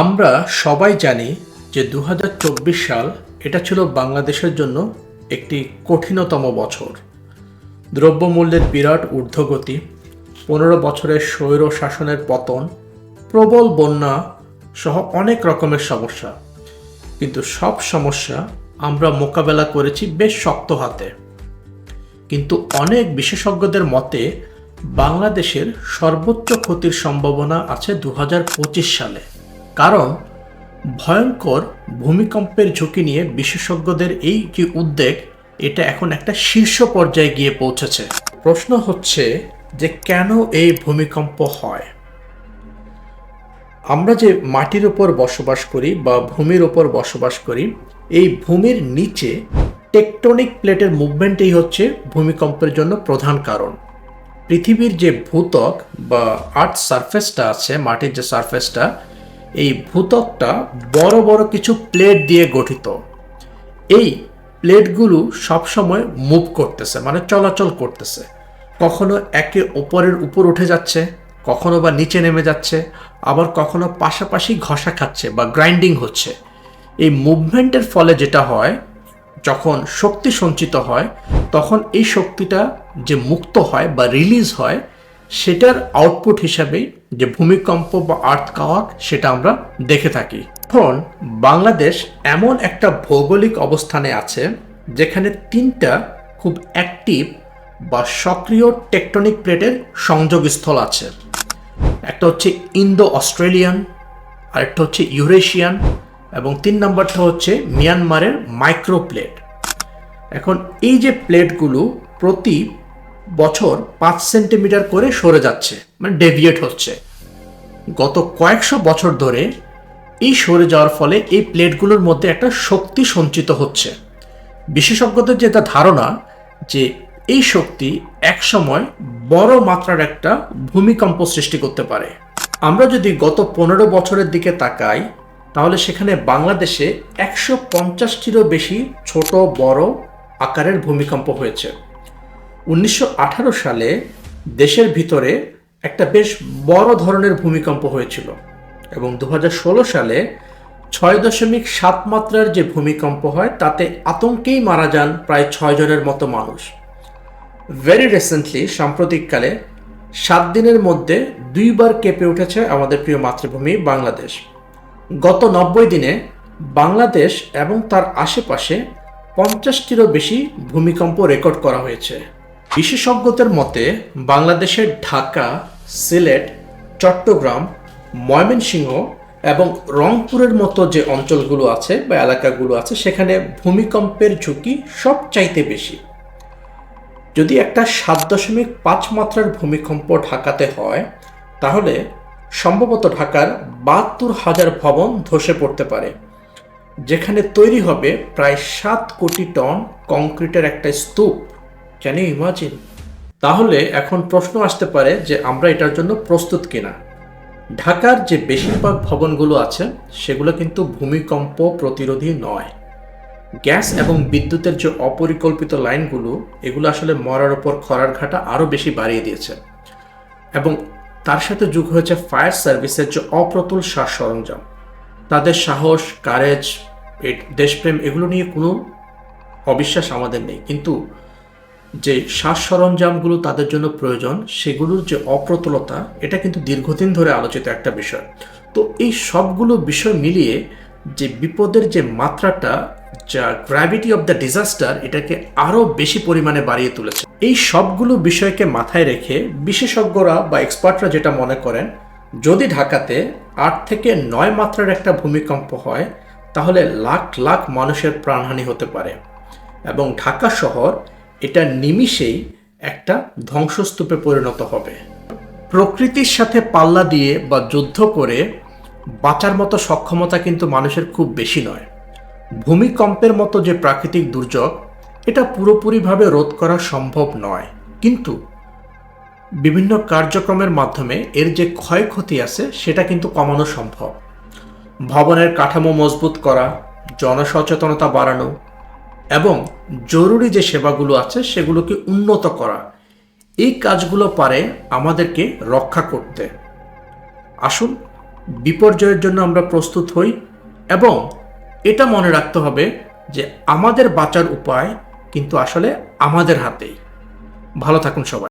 আমরা সবাই জানি যে দু হাজার চব্বিশ সাল এটা ছিল বাংলাদেশের জন্য একটি কঠিনতম বছর। দ্রব্যমূল্যের বিরাট ঊর্ধ্বগতি, পনেরো বছরের স্বৈর শাসনের পতন, প্রবল বন্যা সহ অনেক রকমের সমস্যা। কিন্তু সব সমস্যা আমরা মোকাবেলা করেছি বেশ শক্ত হাতে। কিন্তু অনেক বিশেষজ্ঞদের মতে, বাংলাদেশের সর্বোচ্চ ক্ষতির সম্ভাবনা আছে দু হাজার পঁচিশ সালে। কারণ ভয়ঙ্কর ভূমিকম্পের ঝুঁকি নিয়ে বিশেষজ্ঞদের এই যে উদ্বেগ, এটা এখন একটা শীর্ষ পর্যায়ে গিয়ে পৌঁছেছে। প্রশ্ন হচ্ছে যে কেন এই ভূমিকম্প হয়? আমরা যে মাটির উপর বসবাস করি বা ভূমির উপর বসবাস করি, এই ভূমির নিচে টেকটনিক প্লেটের মুভমেন্টই হচ্ছে ভূমিকম্পের জন্য প্রধান কারণ। পৃথিবীর যে ভূতক বা আর্থ সারফেসটা আছে, মাটির যে সারফেসটা এই ভূত্বকটা বড় বড় কিছু প্লেট দিয়ে গঠিত। এই প্লেটগুলো সবসময় মুভ করতেছে মানে চলাচল করতেছে। কখনো একে ওপরের উপর উঠে যাচ্ছে, কখনো বা নিচে নেমে যাচ্ছে, আবার কখনো পাশাপাশি ঘষা খাচ্ছে বা গ্রাইন্ডিং হচ্ছে। এই মুভমেন্টের ফলে যেটা হয়, যখন শক্তি সঞ্চিত হয়, তখন এই শক্তিটা যে মুক্ত হয় বা রিলিজ হয়, সেটার আউটপুট হিসাবে যে ভূমিকম্প বা আর্থ কাওয়াক সেটা আমরা দেখে থাকি। এখন, বাংলাদেশ এমন একটা ভৌগোলিক অবস্থানে আছে, যেখানে তিনটা খুব অ্যাক্টিভ বা সক্রিয় টেকটনিক প্লেটের সংযোগস্থল আছে। একটা হচ্ছে ইন্দো অস্ট্রেলিয়ান আরেকটা হচ্ছে ইউরেশিয়ান এবং তিন নম্বরটা হচ্ছে মিয়ানমারের মাইক্রো প্লেট এখন, এই যে প্লেটগুলো প্রতি বছর পাঁচ সেন্টিমিটার করে সরে যাচ্ছে মানে ডেভিয়েট হচ্ছে। গত কয়েকশো বছর ধরে এই সরে যাওয়ার ফলে এই প্লেটগুলোর মধ্যে একটা শক্তি সঞ্চিত হচ্ছে। বিশেষজ্ঞদের যেটা ধারণা যে এই শক্তি একসময় বড় মাত্রার একটা ভূমিকম্প সৃষ্টি করতে পারে। আমরা যদি গত পনেরো বছরের দিকে তাকাই, তাহলে সেখানে বাংলাদেশে একশো পঞ্চাশটিরও বেশি ছোট, বড় আকারের ভূমিকম্প হয়েছে। উনিশশো আঠারো সালে দেশের ভিতরে একটা বেশ বড় ধরনের ভূমিকম্প হয়েছিল এবং দু হাজার ষোলো সালে ছয় দশমিক সাত মাত্রার যে ভূমিকম্প হয়, তাতে আতঙ্কেই মারা যান প্রায় ছয় জনের মতো মানুষ। ভেরি রিসেন্টলি সাম্প্রতিককালে সাত দিনের মধ্যে দুইবার কেঁপে উঠেছে আমাদের প্রিয় মাতৃভূমি বাংলাদেশ। গত নব্বই দিনে বাংলাদেশ এবং তার আশেপাশে পঞ্চাশটিরও বেশি ভূমিকম্প রেকর্ড করা হয়েছে। বিশেষজ্ঞদের মতে, বাংলাদেশের ঢাকা, সিলেট, চট্টগ্রাম, ময়মনসিংহ এবং রংপুরের মতো যে অঞ্চলগুলো আছে বা এলাকাগুলো আছে, সেখানে ভূমিকম্পের ঝুঁকি সবচাইতে বেশি। যদি একটা সাত দশমিক পাঁচ মাত্রার ভূমিকম্প ঢাকাতে হয়, তাহলে সম্ভবত ঢাকার বাহাত্তর হাজার ভবন ধসে পড়তে পারে, যেখানে তৈরি হবে প্রায় সাত কোটি টন কংক্রিটের একটা স্তূপ। ক্যান ইউ ইমাজিন তাহলে এখন প্রশ্ন আসতে পারে যে আমরা এটার জন্য প্রস্তুত কিনা। ঢাকার যে বেশিরভাগ ভবনগুলো আছে, সেগুলো কিন্তু ভূমিকম্প প্রতিরোধী নয়। গ্যাস এবং বিদ্যুতের যে অপরিকল্পিত লাইনগুলো, এগুলো আসলে মরার ওপর খরার ঘাটা আরও বেশি বাড়িয়ে দিয়েছে। এবং তার সাথে যুগ হয়েছে ফায়ার সার্ভিসের যে অপ্রতুল সাজ সরঞ্জাম। তাদের সাহস, কারেজ দেশপ্রেম, এগুলো নিয়ে কোনো অবিশ্বাস আমাদের নেই। কিন্তু যে শ্বাস সরঞ্জামগুলো তাদের জন্য প্রয়োজন, সেগুলোর যে অপ্রতুলতা, এটা কিন্তু দীর্ঘদিন ধরে আলোচিত একটা বিষয়। তো এই সবগুলো বিষয় মিলিয়ে যে বিপদের যে মাত্রাটা, যা গ্র্যাভিটি অফ দ্য ডিজাস্টার এটাকে আরও বেশি পরিমাণে বাড়িয়ে তুলেছে। এই সবগুলো বিষয়কে মাথায় রেখে বিশেষজ্ঞরা বা এক্সপার্টরা যেটা মনে করেন, যদি ঢাকাতে আট থেকে নয় মাত্রার একটা ভূমিকম্প হয়, তাহলে লাখ লাখ মানুষের প্রাণহানি হতে পারে। এবং ঢাকা শহর এটা নিমিষেই একটা ধ্বংসস্তূপে পরিণত হবে। প্রকৃতির সাথে পাল্লা দিয়ে বা যুদ্ধ করে বাঁচার মতো সক্ষমতা কিন্তু মানুষের খুব বেশি নয়। ভূমিকম্পের মতো যে প্রাকৃতিক দুর্যোগ, এটা পুরোপুরিভাবে রোধ করা সম্ভব নয়। কিন্তু বিভিন্ন কার্যক্রমের মাধ্যমে এর যে ক্ষয়ক্ষতি আছে, সেটা কিন্তু কমানো সম্ভব। ভবনের কাঠামো মজবুত করা, জনসচেতনতা বাড়ানো এবং জরুরি যে সেবাগুলো আছে সেগুলোকে উন্নত করা। এই কাজগুলো পারে আমাদেরকে রক্ষা করতে। আসুন, বিপর্যয়ের জন্য আমরা প্রস্তুত হই এবং এটা মনে রাখতে হবে যে আমাদের বাঁচার উপায় কিন্তু আসলে আমাদের হাতেই। ভালো থাকুন সবাই।